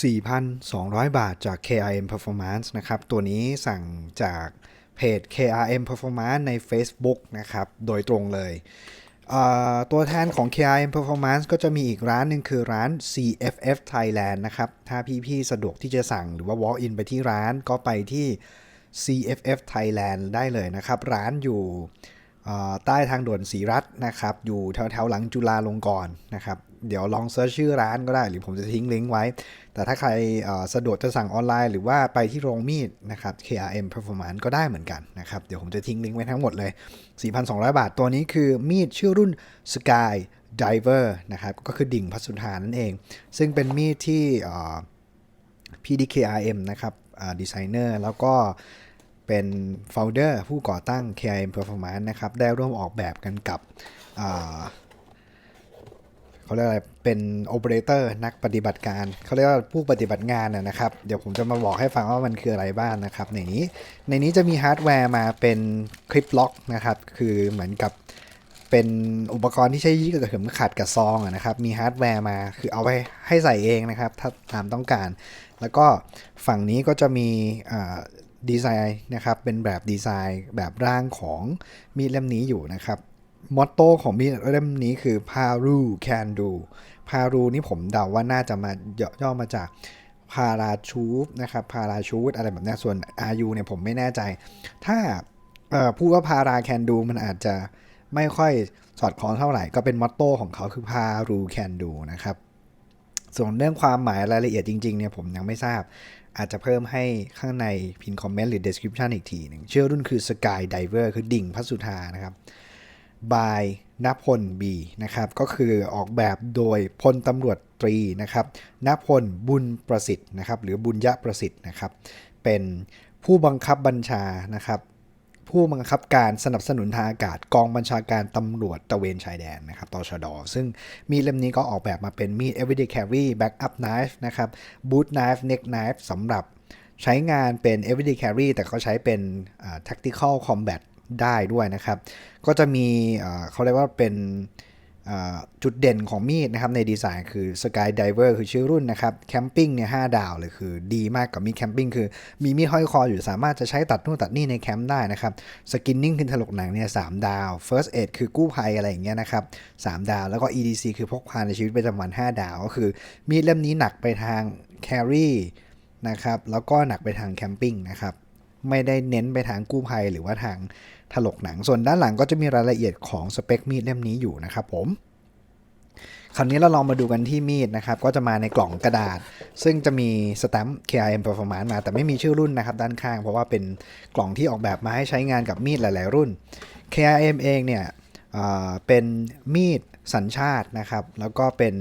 4,200 บาทจาก KRM Performance นะครับ ตัวนี้สั่งจากเพจ KRM Performance ใน Facebook นะครับ โดยตรงเลยเตัวแทนของ KRM Performance ก็จะมีอีกร้านหนึ่งคือร้าน CFF Thailand นะครับ ถ้าพี่ๆสะดวกที่จะสั่งหรือว่า walk in ไปที่ร้านก็ไปที่ CFF Thailand ได้เลยนะครับ ร้านอยู่ ใต้ทางด่วนศรีรัตนะครับ อยู่แถวๆหลังจุฬาลงกรณ์นะครับ เดี๋ยวลองเซิร์ชชื่อร้านก็ได้ หรือผมจะทิ้งลิงก์ไว้ แต่ถ้าใครสะดวกจะสั่งออนไลน์หรือว่าไปที่โรงมีดนะครับ KRM Performance ก็ได้เหมือนกันนะครับ เดี๋ยวผมจะทิ้งลิงก์ไว้ทั้งหมดเลย 4,200 บาท ตัวนี้คือมีดชื่อรุ่น Sky Diver นะครับ ก็คือดิ่งพัสุธานั่นเอง ซึ่งเป็นมีดที่เอ่อ PDKRM นะครับดีไซเนอร์แล้วก็ เป็นโฟลเดอร์ผู้ก่อตั้ง KRM Performance นะครับ ได้ร่วมออกแบบกันกับเขาเรียกอะไร เป็นโอเปอเรเตอร์นักปฏิบัติการ เขาเรียกว่าผู้ปฏิบัติงานนะครับ เดี๋ยวผมจะมาบอกให้ฟังว่ามันคืออะไรบ้างนะครับ ในนี้ ในนี้จะมีฮาร์ดแวร์มาเป็นคลิปล็อกนะครับ คือเหมือนกับเป็นอุปกรณ์ที่ใช้ยึดกับเข็มขัดกับซองนะครับ มีฮาร์ดแวร์มา คือเอาไปให้ใส่เองนะครับ ถ้าตามต้องการ แล้วก็ฝั่งนี้ก็จะมี ดีไซน์นะครับ เป็นแบบดีไซน์แบบร่างของมีดเล่มนี้อยู่นะครับ มอตโต้ของมีดเล่มนี้คือ Paru can do Paru นี่ผมเดาว่าน่าจะมาย่อมาจากพาราชูดนะครับพาราชูดอะไรแบบนี้ส่วน RU เนี่ยผมไม่แน่ใจ ถ้าพูดว่าพาราแคนดูมันอาจจะไม่ค่อยสอดคล้องเท่าไหร่ ก็เป็นมอตโต้ของเขาคือพารูแคนดูนะครับ ส่วนเรื่องความหมายรายละเอียดจริงๆเนี่ยผมยังไม่ทราบ อาจจะเพิ่มให้ข้างในพินคอมเมนต์หรือ description อีกทีหนึ่งชื่อรุ่นคือ Sky Diver คือดิ่งพัสุธานะครับ by นพลบีนะครับ ก็คือออกแบบโดยพลตำรวจตรีนะครับนพลบุญประสิทธิ์นะครับ หรือบุญยะประสิทธิ์นะครับ เป็นผู้บังคับบัญชานะครับ ผู้บังคับการสนับสนุนทางอากาศกองบัญชาการตำรวจตะเวนชายแดนนะครับตชด ซึ่งมีดเล่มนี้ก็ออกแบบมาเป็นมีด everyday carry backup knife นะครับ boot knife neck knife สำหรับใช้งานเป็น everyday carry แต่เขาใช้เป็น tactical combat ได้ด้วยนะครับ ก็จะมีเขาเรียกว่าเป็น จุดเด่นของมีดนะครับในดีไซน์คือ Sky Diver คือชื่อรุ่นนะครับแคมปิ้งเนี่ยหดาวเลยคือดีมากกับมีดแคมปิ้งคือมีมีดห้อยคออยู่สามารถจะใช้ตัดนู่นตัดนี่ในแคมป์ได้นะครับสกินนิ่งคือถลกหนังเนี่ยสามดาว First Aid คือกู้ภัยอะไรอย่างเงี้ยนะครับสามดาว แล้วก็ EDC คือพกพาในชีวิตประจำวัน 5 ดาว ก็คือมีดเล่มนี้หนักไปทาง carry นะครับแล้วก็หนักไปทางแคมปิ้งนะครับ ไม่ได้เน้นไปทางกู้ภัยหรือว่าทางถลกหนัง ส่วนด้านหลังก็จะมีรายละเอียดของสเปคมีดเล่มนี้อยู่นะครับผมคราวนี้เราลองมาดูกันที่มีดนะครับ ก็จะมาในกล่องกระดาษ ซึ่งจะมีสแตมป์ KRM Performance มา แต่ไม่มีชื่อรุ่นนะครับด้านข้าง เพราะว่าเป็นกล่องที่ออกแบบมาให้ใช้งานกับมีดหลาย ๆ รุ่น KRM เองเนี่ยเป็นมีดสัญชาตินะครับ แล้วก็เป็น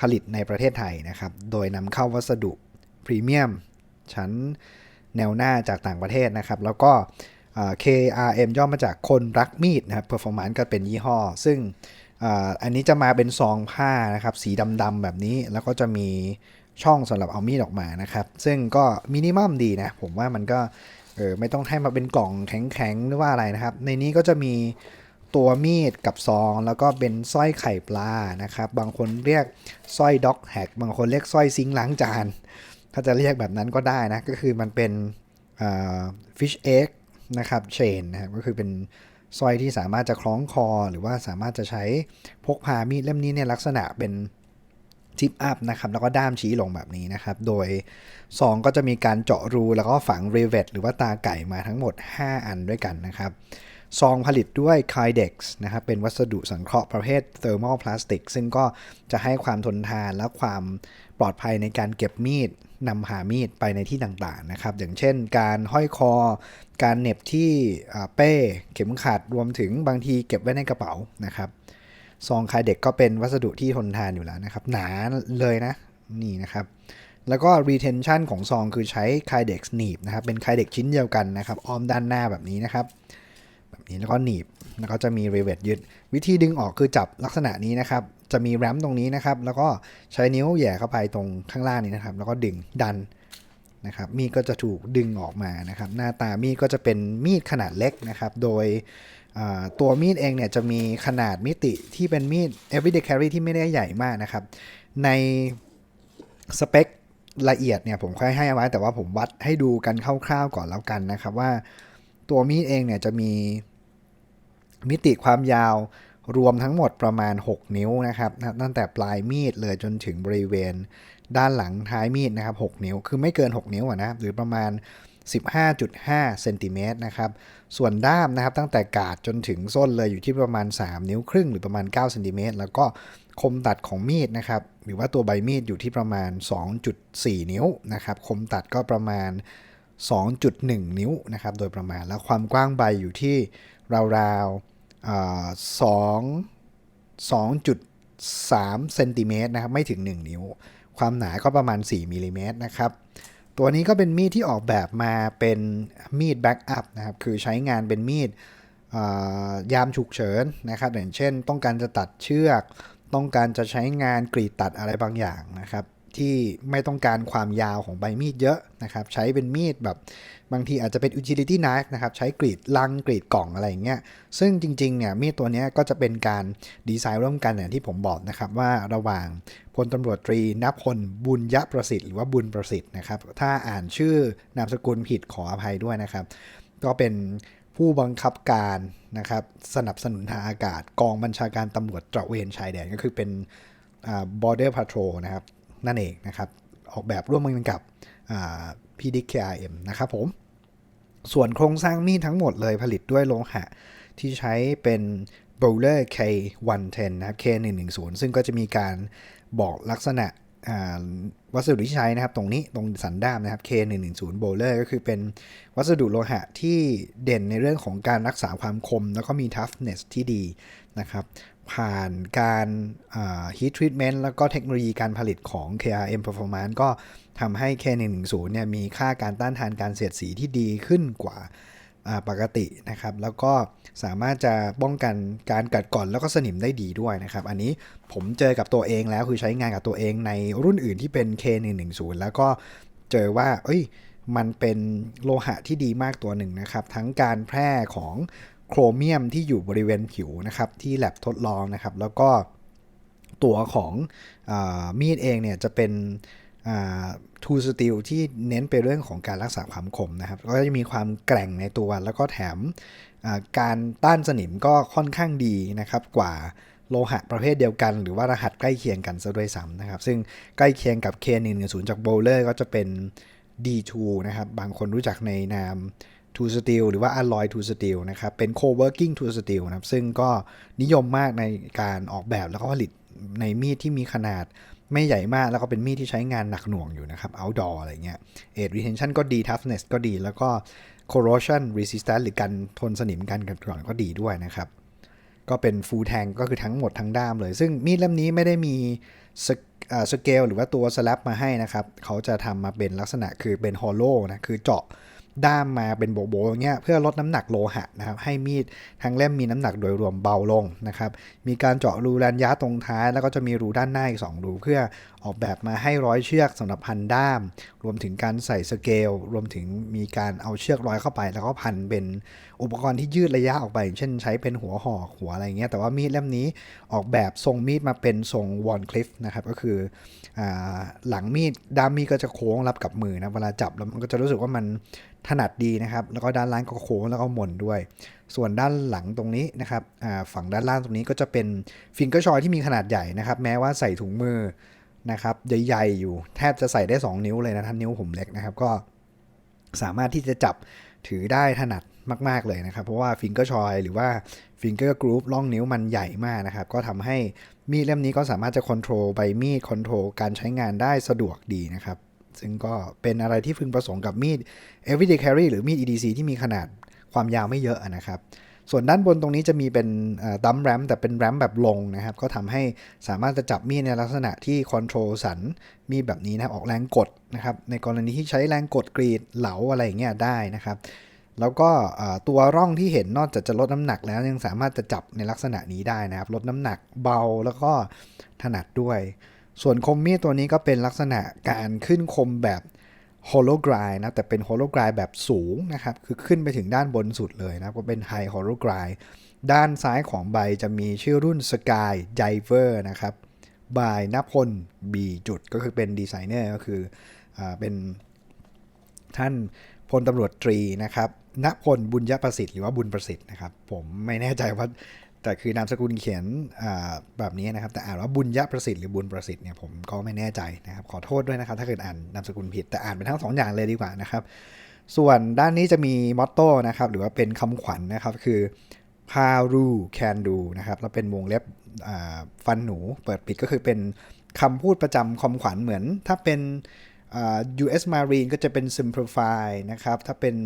ผลิตในประเทศไทยนะครับ โดยนำเข้าวัสดุพรีเมียมชั้น แนวหน้าจากต่างประเทศนะครับ แล้วก็ KRM ย่อมาจากคนรักมีดนะครับ Performance ก็เป็นยี่ห้อ ซึ่งอันนี้จะมาเป็นซองผ้านะครับ สีดำๆแบบนี้ แล้วก็จะมีช่องสำหรับเอามีดออกมานะครับ ซึ่งก็มินิมัมดีนะ ผมว่ามันก็เออไม่ต้องให้มาเป็นกล่องแข็งๆ หรือว่าอะไรนะครับ ในนี้ก็จะมีตัวมีดกับซอง แล้วก็เป็นสร้อยไข่ปลานะครับ บางคนเรียกสร้อยด็อกแฮกบางคนเรียกสร้อยซิงล้างจาน ถ้าจะเรียกแบบนั้นก็ได้นะ ก็คือมันเป็นฟิชเอ็กนะครับเชนนะครับก็คือเป็นสร้อยที่สามารถจะคล้องคอ หรือว่าสามารถจะใช้พกพามีดเล่มนี้เนี่ยลักษณะเป็นทิปอัพนะครับแล้วก็ด้ามชี้ลงแบบนี้นะครับ โดยซองก็จะมีการเจาะรูแล้วก็ฝังรีเวทหรือว่าตาไก่มาทั้งหมด 5 อันด้วยกันนะครับ ซองผลิตด้วย Kydex นะครับเป็นวัสดุสังเคราะห์ประเภท thermal plastic ซึ่งก็จะให้ความทนทานและความปลอดภัยในการเก็บมีดนำหามีดไปในที่ต่างๆนะครับ อย่างเช่น การห้อยคอ การเหน็บที่เป้เข็มขัดรวมถึงบางทีเก็บไว้ในกระเป๋านะครับซองคายเด็กก็เป็นวัสดุที่ทนทานอยู่แล้วนะครับ หนาเลยนะนี่นะครับ แล้วก็ retention ของซองคือใช้คายเด็กหนีบนะครับ เป็นคายเด็กชิ้นเดียวกันนะครับ อ้อมด้านหน้าแบบนี้นะครับ นี้แล้วก็หนีบแล้วก็จะมี r e v e t ยึด วิธีดึงออกคือจับลักษณะนี้นะครับ จะมีแรมตรงนี้นะครับ แล้วก็ใช้นิ้วแย่เข้าไปตรงข้างล่างนี้นะครับ แล้วก็ดึงดันนะครับมีดก็จะถูกดึงออกมานะครับ หน้าตามีดก็จะเป็นมีดขนาดเล็กนะครับ โดยตัวมีดเองเนี่ยจะมีขนาดมิติที่เป็นมีด everyday carry ที่ไม่ได้ใหญ่มากนะครับ ในสเปคละเอียดเนี่ยผมค่อยให้เอาไว้แต่ว่าผมวัดให้ดูกันคร่าวๆก่อนแล้วกันนะครับ ว่าตัวมีดเองเนี่ยจะมี มิติความยาวรวมทั้งหมดประมาณ 6 นิ้วนะครับตั้งแต่ปลายมีดเลยจนถึงบริเวณ ด้านหลังท้ายมีดนะครับ 6 นิ้ว คือไม่เกิน 6 นิ้วนะหรือประมาณ 15.5เซนติเมตรนะครับ ส่วนด้ามนะครับตั้งแต่กาดจนถึงส้นเลยอยู่ที่ประมาณ 3 นิ้วครึ่งหรือประมาณ9เซนติเมตรแล้วก็คมตัดของมีดนะครับ หรือว่าตัวใบมีดอยู่ที่ประมาณ 2.4 นิ้วนะครับ คมตัดก็ประมาณ 2.1 นิ้วนะครับ โดยประมาณแล้วความกว้างใบอยู่ที่ ราวๆอ่า2 2.3เซนติเมตรนะครับไม่ถึง 1 นิ้ว ความหนาก็ประมาณ 4มิลลิเมตรนะครับตัวนี้ก็เป็นมีดที่ออกแบบมาเป็นมีดแบ็กอัพนะครับคือใช้งานเป็นมีดายามฉุกเฉินนะครับอย่างเช่น ต้องการจะตัดเชือก ต้องการจะใช้งานกรีดตัดอะไรบางอย่างนะครับ ที่ไม่ต้องการความยาวของใบมีดเยอะนะครับ ใช้เป็นมีดแบบบางทีอาจจะเป็น utility knife นะครับ ใช้กรีดลังกรีดกล่องอะไรอย่างเงี้ย ซึ่งจริงๆเนี่ยมีดตัวเนี้ยก็จะเป็นการดีไซน์ร่วมกันอย่างที่ผมบอกนะครับว่าระหว่างพลตำรวจตรีนพลบุญยประสิทธิ์หรือว่าบุญประสิทธิ์นะครับ ถ้าอ่านชื่อนามสกุลผิดขออภัยด้วยนะครับ ก็เป็นผู้บังคับการนะครับสนับสนุนทางอากาศ กองบัญชาการตำรวจตระเวนชายแดนก็คือเป็น border patrol นะครับ นั่นเองนะครับ ออกแบบร่วมกันกับพีดิค KRM นะครับผม ส่วนโครงสร้างมีดทั้งหมดเลยผลิตด้วยโลหะ ที่ใช้เป็น Bowler K110 นะครับ K110 ซึ่งก็จะมีการบอกลักษณะวัสดุที่ใช้นะครับ ตรงนี้ตรงสันด้ามนะครับ K110 Bowler ก็คือเป็นวัสดุโลหะที่เด่นในเรื่องของการรักษาความคม แล้วก็มี toughness ที่ดีนะครับ ผ่านการอ่า heat treatment แล้วก็เทคโนโลยีการผลิตของ KRM Performance ก็ทำให้ K110 เนี่ยมีค่าการต้านทานการเสียดสีที่ดีขึ้นกว่าอ่าปกตินะครับ แล้วก็สามารถจะป้องกันการกัดก่อนแล้วก็สนิมได้ดีด้วยนะครับ อันนี้ผมเจอกับตัวเองแล้วคือใช้งานกับตัวเองในรุ่นอื่นที่เป็น K110 แล้วก็เจอว่า เอ้ย มันเป็นโลหะที่ดีมากตัวหนึ่งนะครับ ทั้งการแพร่ของ โครเมียมที่อยู่บริเวณผิวนะครับที่แลบทดลองนะครับ แล้วก็ตัวของอมีดเองเนี่ยจะเป็นทูสตีลที่เน้นไปเรื่องของการรักษาความคมนะครับ ก็จะมีความแกร่งในตัว แล้วก็แถมการต้านสนิมก็ค่อนข้างดีนะครับกว่าโลหะประเภทเดียวกัน หรือว่ารหัสใกล้เคียงกันซะด้วยซ้ำนะครับ ซึ่งใกล้เคียงกับ K110 จาก Bowler ก็จะเป็น D2 นะครับ บางคนรู้จักในนาม to Steel หรือว่า Alloy to Steel นะครับ เป็น Co-working to Steel นะครับ ซึ่งก็นิยมมากในการออกแบบแล้วก็ผลิตในมีดที่มีขนาดไม่ใหญ่มากแล้วก็เป็นมีดที่ใช้งานหนักหน่วงอยู่นะครับ outdoor อะไรเงี้ย Aid retention ก็ดี toughness ก็ดี แล้วก็ corrosion resistance หรือการทนสนิมกันกัดกร่อนก็ดีด้วยนะครับ ก็เป็น full tank ก็คือทั้งหมดทั้งด้ามเลย ซึ่งมีดเล่มนี้ไม่ได้มีสเกลหรือว่าตัวสลับมาให้นะครับ เขาจะทำมาเป็นลักษณะคือเป็นฮอลโลนะ คือเจาะ ด้ามมาเป็นโบโบอย่างเงี้ยเพื่อลดน้ำหนักโลหะนะครับให้มีดทั้งเล่มมีน้ำหนักโดยรวมเบาลงนะครับมีการเจาะรูรันยะตรงท้าย แล้วก็จะมีรูด้านหน้าอีก 2 รูเพื่อออกแบบมาให้ร้อยเชือกสำหรับพันด้าม รวมถึงการใส่สเกล รวมถึงมีการเอาเชือกร้อยเข้าไป แล้วก็พันเป็นอุปกรณ์ที่ยืดระยะออกไป เช่นใช้เป็นหัวหอกหัวอะไรเงี้ย แต่ว่ามีดเล่มนี้ออกแบบทรงมีดมาเป็นทรงวอนคลิฟนะครับ ก็คืออหลังมีดด้ามมีดก็จะโค้งรับกับมือนะเวลาจับแล้วมันก็จะรู้สึกว่ามันถนัดดีนะครับ แล้วก็ด้านล่างก็โค้งแล้วก็หม่นด้วย ส่วนด้านหลังตรงนี้นะครับฝั่งด้านล่างตรงนี้ก็จะเป็นฟิงเกอร์ชอยที่มีขนาดใหญ่นะครับ แม้ว่าใส่ถุงมือ นะครับใหญ่ๆอยู่แทบจะใส่ได้ 2 นิ้วเลยนะท่านนิ้วผมเล็กนะครับ ก็สามารถที่จะจับถือได้ถนัดมาก ๆ เลยนะครับ เพราะว่าฟิงเกอร์ชอยหรือว่าฟิงเกอร์กรุ๊ปล่องนิ้วมันใหญ่มากนะครับ ก็ทำให้มีดเล่มนี้ก็สามารถจะค o n t r o l ใบมีดค o n t r o l การใช้งานได้สะดวกดีนะครับ ซึ่งก็เป็นอะไรที่พึงประสงค์กับมีด everyday carry หรือมีด EDC ที่มีขนาดความยาวไม่เยอะนะครับ ส่วนด้านบนตรงนี้จะมีเป็นดัมแรมแต่เป็นแรมแบบลงนะครับ ก็ทำให้สามารถจะจับมีดในลักษณะที่คอนโทรลสันมีดแบบนี้นะออกแรงกดนะครับ ในกรณีที่ใช้แรงกดกรีดเหลาอะไรอย่างเงี้ยได้นะครับ แล้วก็ตัวร่องที่เห็นนอกจากจะลดน้ำหนักแล้วยังสามารถจะจับในลักษณะนี้ได้นะครับ ลดน้ำหนักเบาแล้วก็ถนัดด้วย ส่วนคมมีดตัวนี้ก็เป็นลักษณะการขึ้นคมแบบ โฮโลกรายนะแต่เป็นโฮโลกรายแบบสูงนะครับคือขึ้นไปถึงด้านบนสุดเลยนะก็เป็นไฮโฮโลกรายด้านซ้ายของใบจะมีชื่อรุ่น Sky Diver นะครับบายนพล B จุดก็คือเป็นดีไซเนอร์ก็คืออเป็นท่านพลตำรวจตรีนะครับณพลบุญยประสิทธิ์หรือว่าบุญประสิทธิ์นะครับ ผมไม่แน่ใจว่า แต่คือนามสกุลเขียนแบบนี้นะครับ แต่อ่านว่าบุญยประสิทธิ์หรือบุญประสิทธิ์เนี่ยผมก็ไม่แน่ใจนะครับ ขอโทษด้วยนะครับ ถ้าเกิดอ่านนามสกุลผิดแต่อ่านเป็นทั้งสองอย่างเลยดีกว่านะครับ ส่วนด้านนี้จะมีมอตโต้นะครับ หรือว่าเป็นคำขวัญนะครับ คือ Paru can do นะครับแล้วเป็นวงเล็บฟันหนูเปิดปิดก็คือเป็นคำพูดประจำคำขวัญเหมือน ถ้าเป็น US Marine ก็จะเป็น simplify นะครับ ถ้าเป็น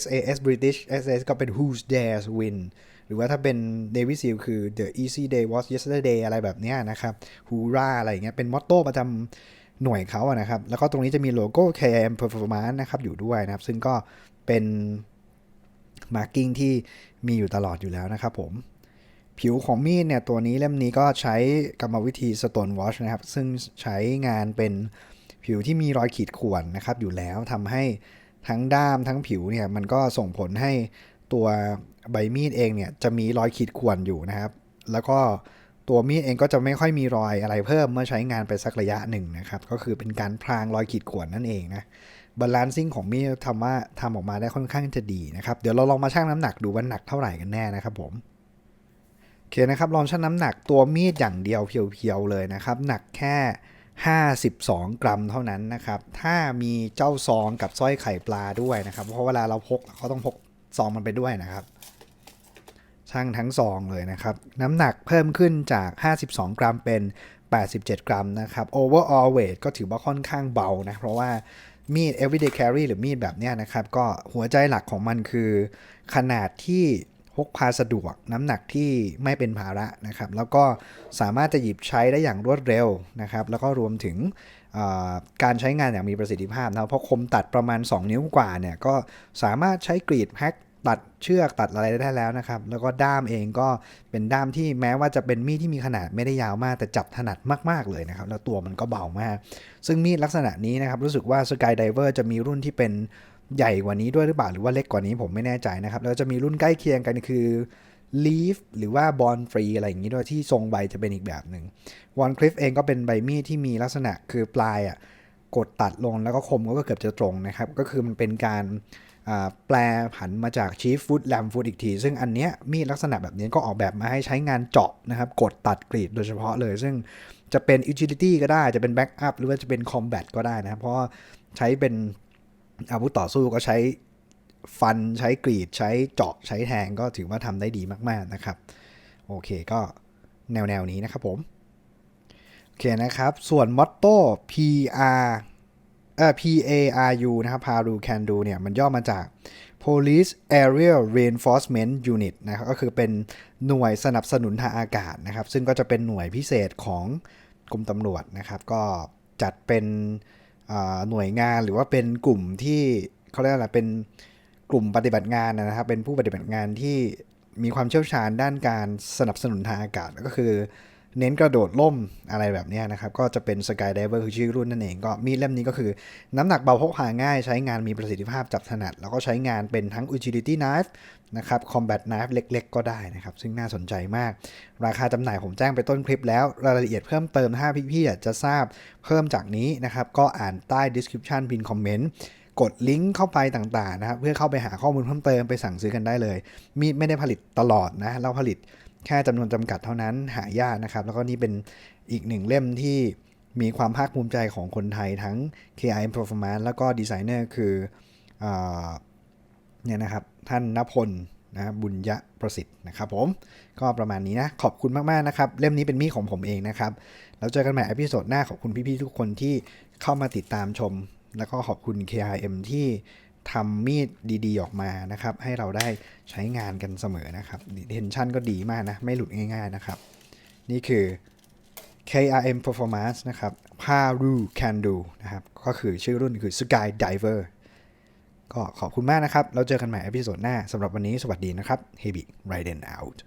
SAS British SAS ก็เป็น Who's Dares Win หรือว่าถ้าเป็น Navy SEAL คือ The easy day was yesterday อะไรแบบเนี้ยนะครับ Hoorah อะไรอย่างเงี้ยเป็นมอตโต้ประจำหน่วยเขาอะนะครับ แล้วก็ตรงนี้จะมีโลโก้ KM Performance นะครับอยู่ด้วยนะครับ ซึ่งก็เป็นมาร์กิ้งที่มีอยู่ตลอดอยู่แล้วนะครับผมผิวของมีดเนี่ยตัวนี้เล่มนี้ก็ใช้กรรมวิธี Stone Wash นะครับ ซึ่งใช้งานเป็นผิวที่มีรอยขีดข่วนนะครับอยู่แล้วทำให้ทั้งด้ามทั้งผิวเนี่ยมันก็ส่งผลให้ ตัวใบมีดเองเนี่ยจะมีรอยขีดข่วนอยู่นะครับ แล้วก็ตัวมีดเองก็จะไม่ค่อยมีรอยอะไรเพิ่มเมื่อใช้งานไปสักระยะหนึ่งนะครับ ก็คือเป็นการพรางรอยขีดข่วนนั่นเองนะบาลานซิ่งของมีดทำว่าทำออกมาได้ค่อนข้างจะดีนะครับ เดี๋ยวเราลองมาชั่งน้ำหนักดูว่าหนักเท่าไหร่กันแน่นะครับผมโอเคนะครับลองชั่งน้ำหนักตัวมีดอย่างเดียวเพียวๆเลยนะครับ หนักแค่ 52 กรัมเท่านั้นนะครับ ถ้ามีเจ้าซองกับสร้อยไข่ปลาด้วยนะครับ เพราะเวลาเราพกเขาต้องพก ซองมันไปด้วยนะครับช่างทั้งซองเลยนะครับ น้ำหนักเพิ่มขึ้นจาก 52 กรัมเป็น 87 กรัมนะครับ overall weight ก็ถือว่าค่อนข้างเบานะ เพราะว่ามีด everyday carry หรือมีดแบบเนี้ยนะครับ ก็หัวใจหลักของมันคือ ขนาดที่พกพาสะดวก น้ำหนักที่ไม่เป็นภาระนะครับ แล้วก็สามารถจะหยิบใช้ได้อย่างรวดเร็วนะครับ แล้วก็รวมถึงการใช้งานอย่างมีประสิทธิภาพนะเพราะคมตัดประมาณ 2 นิ้วกว่าเนี่ยก็สามารถใช้กรีดแพ็ค ตัดเชือกตัดอะไรได้แล้วนะครับ แล้วก็ด้ามเองก็เป็นด้ามที่แม้ว่าจะเป็นมีดที่มีขนาดไม่ได้ยาวมาก แต่จับถนัดมาก ๆ เลยนะครับ แล้วตัวมันก็เบามาก ซึ่งมีดลักษณะนี้นะครับ รู้สึกว่า Skydiver จะมีรุ่นที่เป็นใหญ่กว่านี้ด้วยหรือเปล่าหรือว่าเล็กกว่านี้ผมไม่แน่ใจนะครับ แล้วจะมีรุ่นใกล้เคียงกันคือ Leaf หรือว่า Born Free อะไรอย่างนี้ด้วยที่ทรงใบจะเป็นอีกแบบหนึ่ง One Cliff เองก็เป็นใบมีดที่มีลักษณะคือปลายอะกดตัดลงแล้วก็คมก็เกือบจะตรงนะครับ ก็คือมันเป็นการ แปลผันมาจาก Chief Foot Lamb Foot อีกที ซึ่งอันเนี้ยมีดลักษณะแบบนี้ก็ออกแบบมาให้ใช้งานเจาะนะครับ กดตัดกรีดโดยเฉพาะเลย ซึ่งจะเป็น utility ก็ได้จะเป็น backup หรือว่าจะเป็น combat ก็ได้นะครับเพราะใช้เป็นอาวุธต่อสู้ก็ใช้ฟันใช้กรีดใช้เจาะใช้แทงก็ถือว่าทำได้ดีมาก ๆ นะครับ โอเคก็แนว ๆ นี้นะครับผม โอเคนะครับ ส่วนมอตโต้ PR เอ่อ PARU นะครับ Paru Can Do เนี่ยมันย่อมาจาก Police Aerial Reinforcement Unit นะครับก็คือเป็นหน่วยสนับสนุนทางอากาศนะครับ ซึ่งก็จะเป็นหน่วยพิเศษของกรมตำรวจนะครับ ก็จัดเป็นหน่วยงานหรือว่าเป็นกลุ่มที่เขาเรียกอะไรเป็นกลุ่มปฏิบัติงานนะครับ เป็นผู้ปฏิบัติงานที่มีความเชี่ยวชาญด้านการสนับสนุนทางอากาศก็คือ เน้นกระโดดล่มอะไรแบบนี้นะครับ ก็จะเป็น Skydiver คือชื่อรุ่นนั่นเอง ก็มีดเล่มนี้ก็คือ น้ำหนักเบาพกพาง่าย ใช้งานมีประสิทธิภาพจับถนัด แล้วก็ใช้งานเป็นทั้ง utility knife นะครับ combat knife เล็กๆ ก็ได้นะครับ ซึ่งน่าสนใจมาก ราคาจำหน่ายผมแจ้งไปต้นคลิปแล้ว รายละเอียดเพิ่มเติมถ้าพี่ๆอยากจะทราบเพิ่มจากนี้นะครับ ก็อ่านใต้ description พินคอมเมนต์ กดลิงก์เข้าไปต่างๆนะครับเพื่อเข้าไปหาข้อมูลเพิ่มเติมไปสั่งซื้อกันได้เลย มีไม่ได้ผลิตตลอดนะเราผลิตแค่จำนวนจำกัดเท่านั้นหายากนะครับ แล้วก็นี่เป็นอีกหนึ่งเล่มที่มีความภาคภูมิใจของคนไทยทั้ง KI Performance แล้วก็ดีไซเนอร์คืออเนี่ยนะครับท่านนพลนะบุญยะประสิทธิ์นะครับผม ก็ประมาณนี้นะ ขอบคุณมาก ๆ นะครับ เล่มนี้เป็นมีของผมเองนะครับ แล้วเจอกันใหม่อพิโซดหน้าขอบคุณพี่ ๆ ทุกคนที่เข้ามาติดตามชม แล้วก็ขอบคุณ KIM ที่ทำมีดดีๆ ออกมานะครับ ให้เราได้ใช้งานกันเสมอนะครับเทนชั่นก็ดีมากนะ ไม่หลุดง่ายๆนะครับ นี่คือ KRM Performance นะครับ Paru Can Do นะครับ ก็คือชื่อรุ่นคือ Sky Diver ก็ขอบคุณมากนะครับ เราเจอกันใหม่อพิโซดหน้าสำหรับวันนี้สวัสดีนะครับ Heavy Raiden out